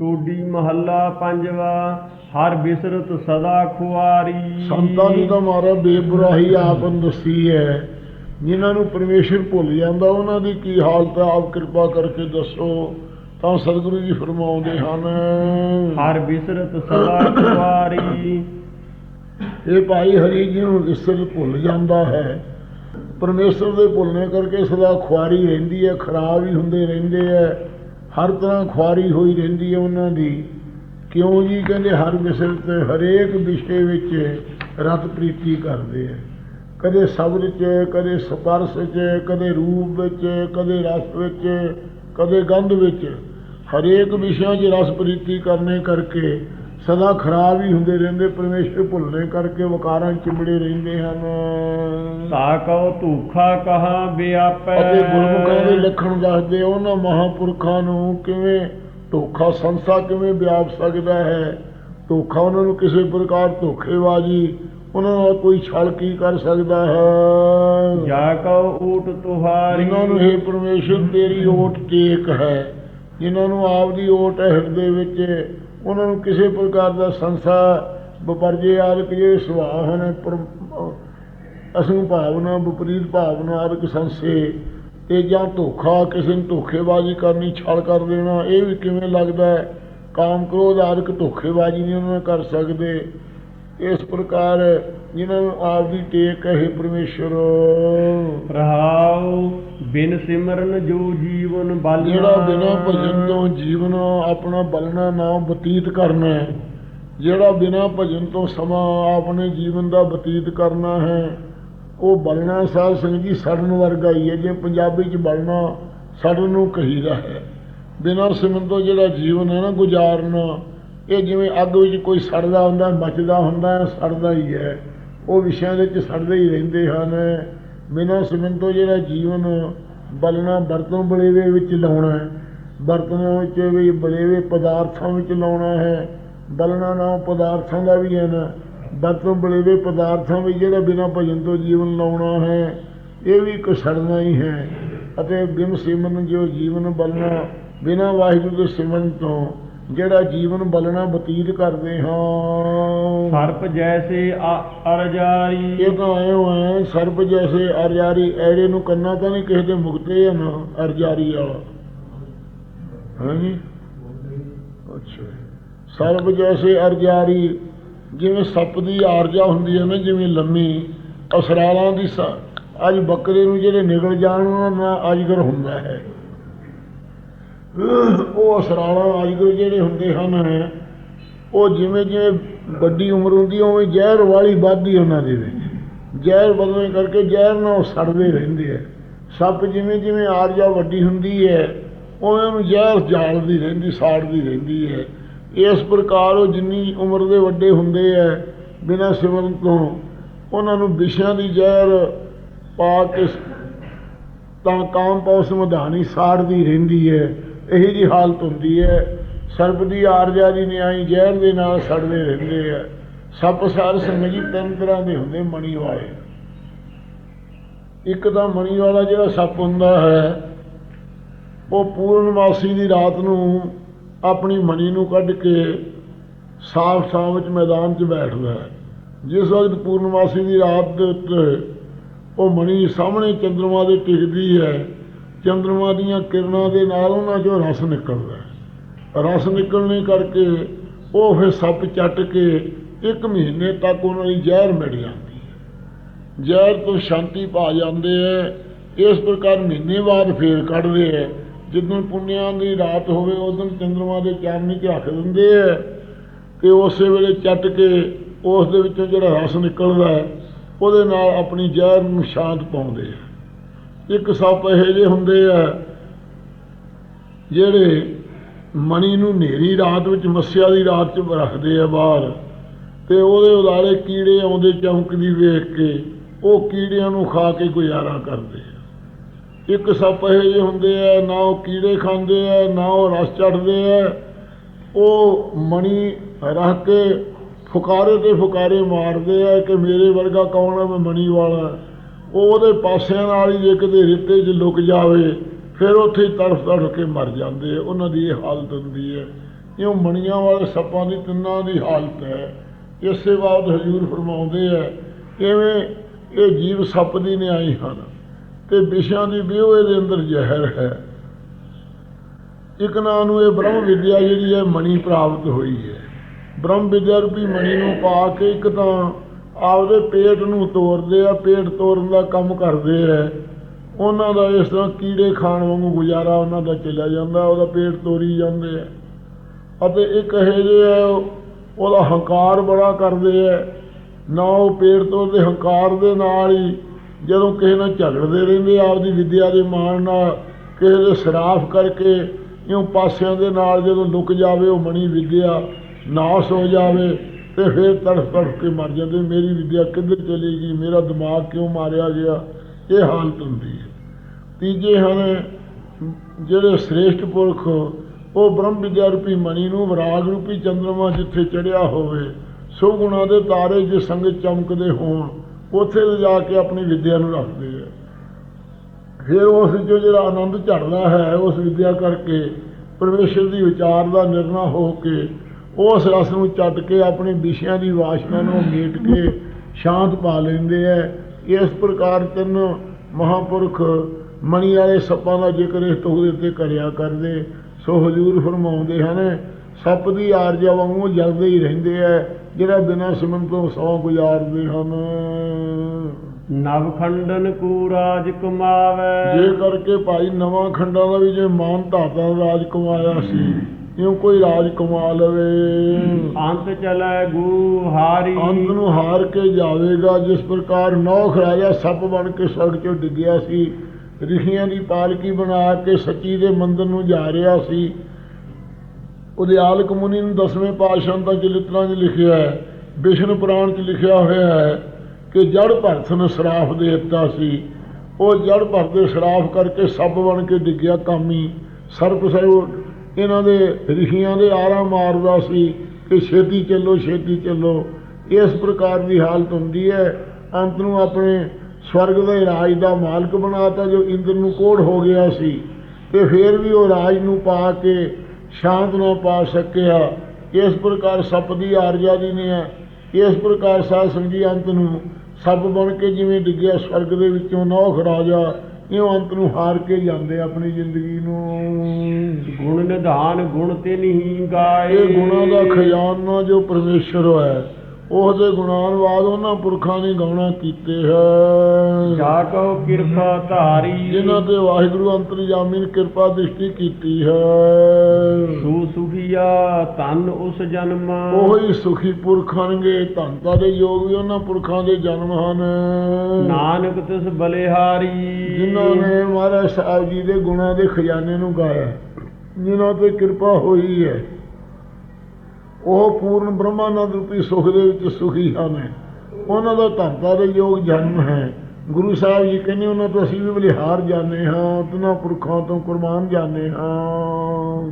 ਟੋਡੀ ਮਹੱਲਾ ਪੰਜਵਾ ਹਰ ਬਿਸਰਤ ਸਦਾ ਖੁਆਰੀ। ਸੰਤਾਂ ਦੀ ਤਾਂ ਮਾਰਾ ਬੇਬੁਰਾਹੀ ਆਪ ਨੂੰ ਦੱਸੀ ਹੈ। ਜਿਨ੍ਹਾਂ ਨੂੰ ਪਰਮੇਸ਼ਰ ਭੁੱਲ ਜਾਂਦਾ ਉਹਨਾਂ ਦੀ ਕੀ ਹਾਲਤ ਹੈ? ਆਪ ਕਿਰਪਾ ਕਰਕੇ ਦੱਸੋ। ਤਾਂ ਸਤਿਗੁਰੂ ਜੀ ਫਰਮਾਉਂਦੇ ਹਨ ਹਰ ਬਿਸਰਤ ਸਦਾ ਖੁਆਰੀ। ਇਹ ਭਾਈ ਹਰੀ ਜੀ ਨੂੰ ਰਿਸ਼ਤੇ ਭੁੱਲ ਜਾਂਦਾ ਹੈ। ਪਰਮੇਸ਼ਰ ਦੇ ਭੁੱਲਣੇ ਕਰਕੇ ਸਦਾ ਖੁਆਰੀ ਰਹਿੰਦੀ ਹੈ ਖਰਾਬ ਹੀ ਹੁੰਦੇ ਰਹਿੰਦੇ ਹੈ। ਹਰ ਤਰ੍ਹਾਂ ਖੁਆਰੀ ਹੋਈ ਰਹਿੰਦੀ ਹੈ ਉਹਨਾਂ ਦੀ। ਕਿਉਂ ਜੀ? ਕਹਿੰਦੇ ਹਰ ਵਿਸ਼ੇ ਤੇ ਹਰੇਕ ਵਿਸ਼ੇ ਵਿੱਚ ਰਤ ਪ੍ਰੀਤੀ ਕਰਦੇ ਹੈ ਕਦੇ ਸਬਰ 'ਚ, ਕਦੇ ਸਪਰਸ਼ 'ਚ, ਕਦੇ ਰੂਪ ਵਿੱਚ, ਕਦੇ ਰਸ ਵਿੱਚ, ਕਦੇ ਗੰਧ ਵਿੱਚ। ਹਰੇਕ ਵਿਸ਼ਿਆਂ 'ਚ ਰਸ ਪ੍ਰੀਤੀ ਕਰਨੇ ਕਰਕੇ ਸਦਾ ਖਰਾਬ ਹੀ ਹੁੰਦੇ ਰਹਿੰਦੇ ਪਰਮੇਸ਼ਰ ਭੁੱਲਣੇ ਕਰਕੇ ਵਕਾਰਾਂ 'ਚ ਚਿੰਬੜੇ ਰਹਿੰਦੇ ਹਨ। ਤਾ ਕਉ ਧੂਖਾ ਕਹਾ ਬਿਆਪੈ। ਅਤੇ ਗੁਰਮੁਖਾਂ ਦੇ ਲੱਖਣ ਦੱਸਦੇ ਉਹਨਾਂ ਮਹਾਪੁਰਖਾਂ ਨੂੰ ਕਿਵੇਂ ਧੋਖਾ ਸੰਸਾ ਕਿਵੇਂ ਵਿਆਪ ਸਕਦਾ ਹੈ? ਧੋਖਾ ਉਹਨਾਂ ਨੂੰ ਕਿਸੇ ਪ੍ਰਕਾਰ ਧੋਖੇਬਾਜ਼ੀ ਉਹਨਾਂ ਨਾਲ ਕੋਈ ਛਲ ਕੀ ਕਰ ਸਕਦਾ ਹੈ? ਜਾ ਕਉ ਊਟ ਤੁਹਾਰੀ। ਜਿਨ੍ਹਾਂ ਨੂੰ ਇਹ ਪਰਮੇਸ਼ਰ ਤੇਰੀ ਓਟ ਟੇਕ ਹੈ। ਜਿਨ੍ਹਾਂ ਨੂੰ ਆਪ ਦੀ ਓਟ ਹੈ ਹਿਰਦੇ ਵਿੱਚ ਉਹਨਾਂ ਨੂੰ ਕਿਸੇ ਪ੍ਰਕਾਰ ਦਾ ਸੰਸਾ ਵਪਰਜੇ ਆਦਿਕ ਜਿਹੜੇ ਸੁਭਾਅ ਹਨ, ਪਰ- ਅਸੂ ਭਾਵਨਾ, ਵਿਪਰੀਤ ਭਾਵਨਾ ਆਦਿਕ ਸੰਸੇ ਤੇ ਜਾਂ ਧੋਖਾ, ਕਿਸੇ ਨੂੰ ਧੋਖੇਬਾਜ਼ੀ ਕਰਨੀ, ਛਲ ਕਰ ਦੇਣਾ, ਇਹ ਵੀ ਕਿਵੇਂ ਲੱਗਦਾ ਹੈ? ਕਾਮ ਕ੍ਰੋਧ ਆਦਿਕ ਧੋਖੇਬਾਜ਼ੀ ਨਹੀਂ ਉਹਨਾਂ ਕਰ ਸਕਦੇ। ਇਸ ਪ੍ਰਕਾਰ ਜਿਨ੍ਹਾਂ ਨੂੰ ਆਪ ਦੀ ਟੇਕ ਹੈ ਪਰਮੇਸ਼ਰ। ਰਹਾਉ ਬਿਨ ਸਿਮਰਨ ਜੋ ਜੀਵਨ ਬਲ ਜਿਹੜਾ ਬਿਨਾਂ ਭਜਨ ਤੋਂ ਜੀਵਨ ਆਪਣਾ ਬਲਣਾ ਨਾ ਬਤੀਤ ਕਰਨਾ ਹੈ ਜਿਹੜਾ ਬਿਨਾਂ ਭਜਨ ਤੋਂ ਸਮਾਂ ਆਪਣੇ ਜੀਵਨ ਦਾ ਬਤੀਤ ਕਰਨਾ ਹੈ ਉਹ ਬਲਣਾ ਸਾਧ ਸੰਗਤ ਜੀ ਸੜਨ ਵਰਗਾ ਹੀ ਹੈ ਜੇ ਪੰਜਾਬੀ ਚ ਬਲਣਾ ਸੜਨ ਨੂੰ ਕਹੀਦਾ ਹੈ। ਬਿਨਾਂ ਸਿਮਰਨ ਤੋਂ ਜਿਹੜਾ ਜੀਵਨ ਹੈ ਨਾ ਗੁਜ਼ਾਰਨਾ ਇਹ ਜਿਵੇਂ ਅੱਗ ਵਿੱਚ ਕੋਈ ਸੜਦਾ ਹੁੰਦਾ ਮੱਚਦਾ ਹੁੰਦਾ ਹੈ ਸੜਦਾ ਹੀ ਹੈ। ਉਹ ਵਿਸ਼ਿਆਂ ਦੇ ਵਿੱਚ ਸੜਦੇ ਹੀ ਰਹਿੰਦੇ ਹਨ। ਬਿਨਾਂ ਸਿਮਰਨ ਤੋਂ ਜਿਹੜਾ ਜੀਵਨ ਬਲਣਾ ਬਰਤਨ ਬਲੇਵੇ ਵਿੱਚ ਲਾਉਣਾ ਹੈ। ਬਰਤਨਾਂ ਵਿੱਚ ਵੀ ਬਲੇਵੇ ਪਦਾਰਥਾਂ ਵਿੱਚ ਲਾਉਣਾ ਹੈ। ਬਲਣਾ ਨਾਮ ਪਦਾਰਥਾਂ ਦਾ ਵੀ ਹੈ ਨਾ ਬਰਤਨ ਬਲੇਵੇ ਪਦਾਰਥਾਂ ਵਿੱਚ ਜਿਹੜਾ ਬਿਨਾਂ ਭਜਨ ਤੋਂ ਜੀਵਨ ਲਾਉਣਾ ਹੈ, ਇਹ ਵੀ ਇੱਕ ਸੜਨਾ ਹੀ ਹੈ। ਅਤੇ ਬਿਨ ਸਿਮਰਨ ਜੋ ਜੀਵਨ ਬਲਣਾ, ਬਿਨਾਂ ਵਾਹਿਗੁਰੂ ਦੇ ਸਿਮਰਨ ਤੋਂ ਜਿਹੜਾ ਜੀਵਨ ਬਲਣਾ ਬਤੀਤ ਕਰਦੇ ਹਾਂ। ਸਰਪ ਜੈਸੇ ਅਰਜਾਰੀ। ਇਹ ਤਾਂ ਆਏ ਹੋਏ ਸਰਪ ਜੈਸੇ ਅਰਜਾਰੀ ਐੜੇ ਨੂੰ ਕੰਨਾ ਤਾਂ ਨਹੀਂ ਕਿਸੇ ਦੇ ਮੁਕਤੇ ਆ ਨਾ ਅਰਜਾਰੀ ਵਾਲਾ। ਹਾਂਜੀ ਅੱਛਾ। ਸਰਪ ਜੈਸੇ ਅਰਜਾਰੀ ਜਿਵੇਂ ਸੱਪ ਦੀ ਆਰਜਾ ਹੁੰਦੀ ਹੈ ਨਾ ਜਿਵੇਂ ਲੰਮੀ ਅਸਰਾਲਾਂ ਦੀ ਸ- ਅੱਜ ਬੱਕਰੇ ਨੂੰ ਜਿਹੜੇ ਨਿਕਲ ਜਾਣ ਉਹਨਾਂ ਨਾਲ ਅਜਗਰ ਹੁੰਦਾ ਹੈ। ਉਹ ਅਸਰਾਲਾਂ ਅਜਗਰ ਜਿਹੜੇ ਹੁੰਦੇ ਹਨ, ਉਹ ਜਿਵੇਂ ਜਿਵੇਂ ਵੱਡੀ ਉਮਰ ਹੁੰਦੀ, ਉਵੇਂ ਜ਼ਹਿਰ ਵਾਲੀ ਵੱਧਦੀ ਉਹਨਾਂ ਦੇ ਵਿੱਚ ਜ਼ਹਿਰ ਵਧਣ ਕਰਕੇ ਜ਼ਹਿਰ ਨਾਲ ਉਹ ਸੜਦੇ ਰਹਿੰਦੇ ਆ। ਸੱਪ ਜਿਵੇਂ ਜਿਵੇਂ ਆਰਜਾ ਵੱਡੀ ਹੁੰਦੀ ਹੈ, ਉਵੇਂ ਉਹਨੂੰ ਜ਼ਹਿਰ ਜਾਲਦੀ ਰਹਿੰਦੀ, ਸਾੜਦੀ ਰਹਿੰਦੀ ਹੈ। ਇਸ ਪ੍ਰਕਾਰ ਉਹ ਜਿੰਨੀ ਉਮਰ ਦੇ ਵੱਡੇ ਹੁੰਦੇ ਆ, ਬਿਨਾਂ ਸਿਮਰਨ ਤੋਂ, ਉਹਨਾਂ ਨੂੰ ਵਿਸ਼ਿਆਂ ਦੀ ਜ਼ਹਿਰ ਪਾ ਕੇ ਤਾਂ ਕਾਮ ਪੌਸ ਮਧਾਨੀ ਸਾੜਦੀ ਰਹਿੰਦੀ ਹੈ। ਇਹੀ ਜੀ ਹਾਲਤ ਹੁੰਦੀ ਹੈ। ਸਰਪ ਦੀ ਆਰਜਾ ਦੀ ਨਿਆਈ ਜ਼ਹਿਰ ਦੇ ਨਾਲ ਸੜਦੇ ਰਹਿੰਦੇ ਆ। ਸੱਪ ਸਾਰ ਸੰਗ ਜੀ ਤਿੰਨ ਤਰ੍ਹਾਂ ਦੇ ਹੁੰਦੇ, ਮਣੀ ਵਾਲੇ। ਇੱਕ ਤਾਂ ਮਣੀ ਵਾਲਾ ਜਿਹੜਾ ਸੱਪ ਹੁੰਦਾ ਹੈ, ਉਹ ਪੂਰਨਮਾਸੀ ਦੀ ਰਾਤ ਨੂੰ ਆਪਣੀ ਮਣੀ ਨੂੰ ਕੱਢ ਕੇ ਸਾਫ਼ ਸਾਫ਼ ਵਿੱਚ ਮੈਦਾਨ 'ਚ ਬੈਠਦਾ ਹੈ। ਜਿਸ ਵਕਤ ਪੂਰਨਮਾਸੀ ਦੀ ਰਾਤ ਦੇ ਉੱਤੇ ਉਹ ਮਣੀ ਸਾਹਮਣੇ ਚੰਦਰਮਾ ਦੇ ਟਿਕਦੀ ਹੈ ਚੰਦਰਮਾ ਦੀਆਂ ਕਿਰਨਾਂ ਦੇ ਨਾਲ ਉਹਨਾਂ 'ਚੋਂ ਰਸ ਨਿਕਲਦਾ ਹੈ। ਰਸ ਨਿਕਲਣੇ ਕਰਕੇ ਉਹ ਫਿਰ ਸੱਪ ਚੱਟ ਕੇ ਇੱਕ ਮਹੀਨੇ ਤੱਕ ਉਹਨਾਂ ਦੀ ਜ਼ਹਿਰ ਮਿਟ ਜਾਂਦੀ ਹੈ। ਜ਼ਹਿਰ ਤੋਂ ਸ਼ਾਂਤੀ ਪਾ ਜਾਂਦੇ ਹੈ। ਇਸ ਪ੍ਰਕਾਰ ਮਹੀਨੇ ਬਾਅਦ ਫੇਰ ਕੱਢਦੇ ਹੈ। ਜਿੱਦਣ ਪੁੰਨਿਆਂ ਦੀ ਰਾਤ ਹੋਵੇ ਉਦੋਂ ਚੰਦਰਮਾ ਦੇ ਚਾਨਣੀ 'ਚ ਰੱਖ ਦਿੰਦੇ ਹੈ ਕਿ ਉਸੇ ਵੇਲੇ ਚੱਟ ਕੇ ਉਸ ਦੇ ਵਿੱਚੋਂ ਜਿਹੜਾ ਰਸ ਨਿਕਲਦਾ ਹੈ, ਉਹਦੇ ਨਾਲ ਆਪਣੀ ਜ਼ਹਿਰ ਨੂੰ ਸ਼ਾਂਤ ਪਾਉਂਦੇ ਆ ਇੱਕ ਸੱਪ ਇਹੋ ਜਿਹੇ ਹੁੰਦੇ ਆ ਜਿਹੜੇ ਮਣੀ ਨੂੰ ਹਨੇਰੀ ਰਾਤ ਵਿੱਚ, ਮੱਸਿਆ ਦੀ ਰਾਤ 'ਚ ਰੱਖਦੇ ਆ ਬਾਹਰ ਤੇ ਉਹਦੇ ਉਦਾਰੇ ਕੀੜੇ ਆਉਂਦੇ ਚਮਕਦੀ ਵੇਖ ਕੇ, ਉਹ ਕੀੜਿਆਂ ਨੂੰ ਖਾ ਕੇ ਗੁਜ਼ਾਰਾ ਕਰਦੇ ਆ। ਇੱਕ ਸੱਪ ਇਹੋ ਜਿਹੇ ਹੁੰਦੇ ਆ, ਨਾ ਉਹ ਕੀੜੇ ਖਾਂਦੇ ਆ, ਨਾ ਉਹ ਰਸ ਚੜਦੇ ਆ। ਉਹ ਮਣੀ ਰੱਖ ਕੇ ਫੁਕਾਰੇ ਤੇ ਫੁਕਾਰੇ ਮਾਰਦੇ ਆ ਕਿ ਮੇਰੇ ਵਰਗਾ ਕੌਣ ਆ, ਮੈਂ ਮਣੀ ਵਾਲਾ। ਉਹਦੇ ਪਾਸਿਆਂ ਨਾਲ ਹੀ ਜੇ ਕਿਤੇ ਰੇਤੇ 'ਚ ਲੁਕ ਜਾਵੇ, ਫਿਰ ਉੱਥੇ ਹੀ ਤੜਫ ਤੜਫ ਕੇ ਮਰ ਜਾਂਦੇ ਉਹਨਾਂ ਦੀ ਇਹ ਹਾਲਤ ਹੁੰਦੀ ਹੈ। ਇਉਂ ਮਣੀਆਂ ਵਾਲੇ ਸੱਪਾਂ ਦੀ, ਤਿੰਨਾਂ ਦੀ ਹਾਲਤ ਹੈ। ਇਸੇ ਬਾਬਤ ਹਜੂਰ ਫਰਮਾਉਂਦੇ ਹੈ ਇਵੇਂ ਇਹ ਜੀਵ ਸੱਪ ਦੀ ਨਿਆਈ ਹਨ ਤੇ ਵਿਸ਼ਿਆਂ ਦੀ ਵਿਉਏ ਦੇ ਅੰਦਰ ਜ਼ਹਿਰ ਹੈ। ਇੱਕ ਨਾਂ ਨੂੰ ਇਹ ਬ੍ਰਹਮ ਵਿਦਿਆ ਜਿਹੜੀ ਹੈ, ਮਣੀ ਪ੍ਰਾਪਤ ਹੋਈ ਹੈ। ਬ੍ਰਹਮ ਵਿਦਿਆ ਰੂਪੀ ਮਣੀ ਨੂੰ ਪਾ ਕੇ ਇੱਕ ਤਾਂ ਆਪਦੇ ਪੇਟ ਨੂੰ ਤੋੜਦੇ ਆ, ਪੇਟ ਤੋੜਨ ਦਾ ਕੰਮ ਕਰਦੇ ਆ। ਉਹਨਾਂ ਦਾ ਇਸ ਤਰ੍ਹਾਂ ਕੀੜੇ ਖਾਣ ਵਾਂਗੂ ਗੁਜ਼ਾਰਾ ਉਹਨਾਂ ਦਾ ਚੱਲਿਆ ਜਾਂਦਾ, ਉਹਦਾ ਪੇਟ ਤੋਰੀ ਜਾਂਦੇ ਆ। ਅਤੇ ਇੱਕ ਇਹ ਜਿਹੇ ਆ, ਉਹਦਾ ਹੰਕਾਰ ਬੜਾ ਕਰਦੇ ਆ। ਨਾ ਉਹ ਪੇਟ ਤੋੜਦੇ ਹੰਕਾਰ ਦੇ ਨਾਲ ਹੀ ਜਦੋਂ ਕਿਸੇ ਨਾਲ ਝਗੜਦੇ ਰਹਿੰਦੇ ਆਪਦੀ ਵਿਦਿਆ ਦੇ ਮਾਣ ਨਾਲ, ਕਿਸੇ ਦੇ ਸਰਾਫ ਕਰਕੇ, ਇਉਂ ਪਾਸਿਆਂ ਦੇ ਨਾਲ ਜਦੋਂ ਲੁਕ ਜਾਵੇ, ਉਹ ਮਣੀ ਵਿਦਿਆ ਨਾਸ ਹੋ ਜਾਵੇ ਤੇ ਫਿਰ ਤੜਫ ਤੜਫ ਕੇ ਮਰ ਜਾਂਦੇ। ਮੇਰੀ ਵਿਦਿਆ ਕਿੱਧਰ ਚਲੀ ਗਈ? ਮੇਰਾ ਦਿਮਾਗ ਕਿਉਂ ਮਾਰਿਆ ਗਿਆ? ਇਹ ਹਾਲਤ ਹੁੰਦੀ ਹੈ। ਤੀਜੇ ਹਨ, ਜਿਹੜੇ ਸ੍ਰੇਸ਼ਟ ਪੁਰਖ, ਉਹ ਬ੍ਰਹਮ ਵਿਦਿਆ ਰੂਪੀ ਮਣੀ ਨੂੰ ਵਿਰਾਗ ਰੂਪੀ ਚੰਦਰਮਾ ਜਿੱਥੇ ਚੜਿਆ ਹੋਵੇ ਸੋ ਗੁਣਾ ਦੇ ਤਾਰੇ ਜੇ ਸੰਗਤ ਚਮਕਦੇ ਹੋਣ, ਉੱਥੇ ਲਿਜਾ ਕੇ ਆਪਣੀ ਵਿਦਿਆ ਨੂੰ ਰੱਖਦੇ ਆ। ਫਿਰ ਉਸ ਜੋ ਜਿਹੜਾ ਆਨੰਦ ਝੜਦਾ ਹੈ, ਉਸ ਵਿਦਿਆ ਕਰਕੇ ਪਰਮੇਸ਼ਰ ਦੀ ਵਿਚਾਰ ਦਾ ਨਿਰਣਾ ਹੋ ਕੇ ਉਸ ਰਸ ਨੂੰ ਚੱਟ ਕੇ ਆਪਣੀ ਵਿਸ਼ਿਆਂ ਦੀ ਵਾਸ਼ਨਾ ਨੂੰ ਮੇਟ ਕੇ ਸ਼ਾਂਤ ਪਾ ਲੈਂਦੇ ਐ। ਇਸ ਪ੍ਰਕਾਰ ਤਿੰਨ ਮਹਾਪੁਰਖ ਮਣੀ ਵਾਲੇ ਸੱਪਾਂ ਦਾ ਜ਼ਿਕਰ ਇਸ ਤੋਂ ਉੱਤੇ ਕਰਿਆ ਕਰਦੇ। ਸੋ ਹਜੂਰ ਫਰਮਾਉਂਦੇ ਹਨ ਸੱਪ ਦੀ ਆਰਜਾ ਵਾਂਗੂ ਜਲਦੇ ਹੀ ਰਹਿੰਦੇ ਐ ਜਿਹੜਾ ਬਿਨਾਂ ਸਿਮਰਨ ਤੋਂ ਸੌ ਗੁਜ਼ਾਰਦੇ ਹਨ। ਨਵ ਖੰਡਨ ਕੂ ਰਾਜ ਕਮਾਵੇ। ਜੇ ਕਰਕੇ ਭਾਈ ਨਵਾਂ ਖੰਡਾਂ ਦਾ ਵੀ ਜੇ ਮਾਨ ਧਾਤਾ ਰਾਜ ਕਮਾਇਆ ਸੀ। ਇਉਂ ਕੋਈ ਰਾਜ ਕਮਾ ਲਵੇ? ਅੰਤ ਚਲੈ ਗੂ ਹਾਰੀ। ਅੰਤ ਨੂੰ ਹਾਰ ਕੇ ਜਾਵੇਗਾ ਜਿਸ ਪ੍ਰਕਾਰ ਨੌਖ ਰਾਜਾ ਸੱਪ ਬਣ ਕੇ ਸਵਰਗ ਚੋਂ ਡਿੱਗਿਆ ਸੀ। ਰਿਸ਼ੀਆਂ ਦੀ ਪਾਲਕੀ ਬਣਾ ਕੇ ਸੱਚੀ ਦੇ ਮੰਦਰ ਨੂੰ ਜਾ ਰਿਹਾ ਸੀ। ਉਹਦੇ ਆਲਕ ਮੁਨੀ ਨੂੰ ਦਸਵੇਂ ਪਾਤਸ਼ਾਹ ਦਾ ਚਲਿਤਰਾਂ 'ਚ ਲਿਖਿਆ ਹੈ ਵਿਸ਼ਨ ਪੁਰਾਣ 'ਚ ਲਿਖਿਆ ਹੋਇਆ ਹੈ ਕਿ ਜੜ ਭਰਤ ਨੂੰ ਸਰਾਫ ਦੇ ਦਿੱਤਾ ਸੀ। ਉਹ ਜੜ ਭਰਤ ਦੇ ਸਰਾਫ ਕਰਕੇ ਸੱਪ ਬਣ ਕੇ ਡਿੱਗਿਆ ਕਾਮੀ। ਸਰਪ ਸਰਬ ਇਹਨਾਂ ਦੇ ਰਿਸ਼ੀਆਂ ਦੇ ਆਰਾ ਮਾਰਦਾ ਸੀ ਕਿ ਛੇਤੀ ਚੱਲੋ ਛੇਤੀ ਚੱਲੋ। ਇਸ ਪ੍ਰਕਾਰ ਦੀ ਹਾਲਤ ਹੁੰਦੀ ਹੈ। ਅੰਤ ਨੂੰ ਆਪਣੇ ਸਵਰਗ ਦੇ ਰਾਜ ਦਾ ਮਾਲਕ ਬਣਾਤਾ, ਜੋ ਇੰਦਰ ਨੂੰ ਕੋੜ ਹੋ ਗਿਆ ਸੀ। ਤੇ ਫਿਰ ਵੀ ਉਹ ਰਾਜ ਨੂੰ ਪਾ ਕੇ ਸ਼ਾਂਤ ਨਾ ਪਾ ਸਕਿਆ। ਇਸ ਪ੍ਰਕਾਰ ਸੱਪ ਦੀ ਆਰਜਾ ਦੀ ਨੇ ਹੈ ਇਸ ਪ੍ਰਕਾਰ ਸਾਧ ਸੰਗੀ ਅੰਤ ਨੂੰ ਸੱਪ ਬਣ ਕੇ ਜਿਵੇਂ ਡਿੱਗਿਆ, ਸਵਰਗ ਦੇ ਵਿੱਚੋਂ ਨੌਖ ਰਾਜਾ ਇਉਂ ਅੰਤ ਨੂੰ ਹਾਰ ਕੇ ਜਾਂਦੇ ਆਪਣੀ ਜ਼ਿੰਦਗੀ ਨੂੰ? ਗੁਣ ਨਿਧਾਨ ਗੁਣ ਤੇ ਨਹੀਂ ਗਾਏ। ਇਹ ਗੁਣਾਂ ਦਾ ਖਜ਼ਾਨਾ ਜੋ ਪਰਮੇਸ਼ਰ ਹੈ ਉਹਦੇ ਗੁਣਾਨਵਾਦ ਉਹਨਾਂ ਪੁਰਖਾਂ ਨੇ ਗਾਉਣਾ ਕੀਤੇ ਹੈ। ਜਾ ਕਉ ਕਿਰਪਾ ਧਾਰੀ। ਜਿਨ੍ਹਾਂ ਤੇ ਵਾਹਿਗੁਰੂ ਅੰਤਰਜਾਮੀ ਨੇ ਕਿਰਪਾ ਦ੍ਰਿਸ਼ਟੀ ਕੀਤੀ ਹੈ। ਸੂ ਸੁਖੀਆ ਤਨ ਉਸ ਜਨਮ। ਉਹੀ ਸੁਖੀ ਪੁਰਖ ਹਨਗੇ ਧੰਤਾ ਦੇ ਯੋਗ ਵੀ ਉਹਨਾਂ ਪੁਰਖਾਂ ਦੇ ਜਨਮ ਹਨ। ਨਾਨਕ ਤਿਸ ਬਲਿਹਾਰੀ। ਜਿਨ੍ਹਾਂ ਨੇ ਮਹਾਰਾਜ ਸਾਹਿਬ ਜੀ ਦੇ ਗੁਣਾਂ ਦੇ ਖਜ਼ਾਨੇ ਨੂੰ ਗਾਇਆ ਜਿਨ੍ਹਾਂ ਤੇ ਕਿਰਪਾ ਹੋਈ ਹੈ। ਉਹ ਪੂਰਨ ਬ੍ਰਹਮਾਨੰਦ ਰੂਪੀ ਸੁਖ ਦੇ ਵਿੱਚ ਸੁਖੀ ਹਨ। ਉਹਨਾਂ ਦਾ ਧੰਤਾ ਦੇ ਯੋਗ ਜਨਮ ਹੈ। ਗੁਰੂ ਸਾਹਿਬ ਜੀ ਕਹਿੰਦੇ, ਉਹਨਾਂ ਤੋਂ ਅਸੀਂ ਵੀ ਬਲਿਹਾਰ ਜਾਣੇ ਹਾਂ ਉਹਨਾਂ ਪੁਰਖਾਂ ਤੋਂ ਕੁਰਬਾਨ ਜਾਣੇ ਹਾਂ।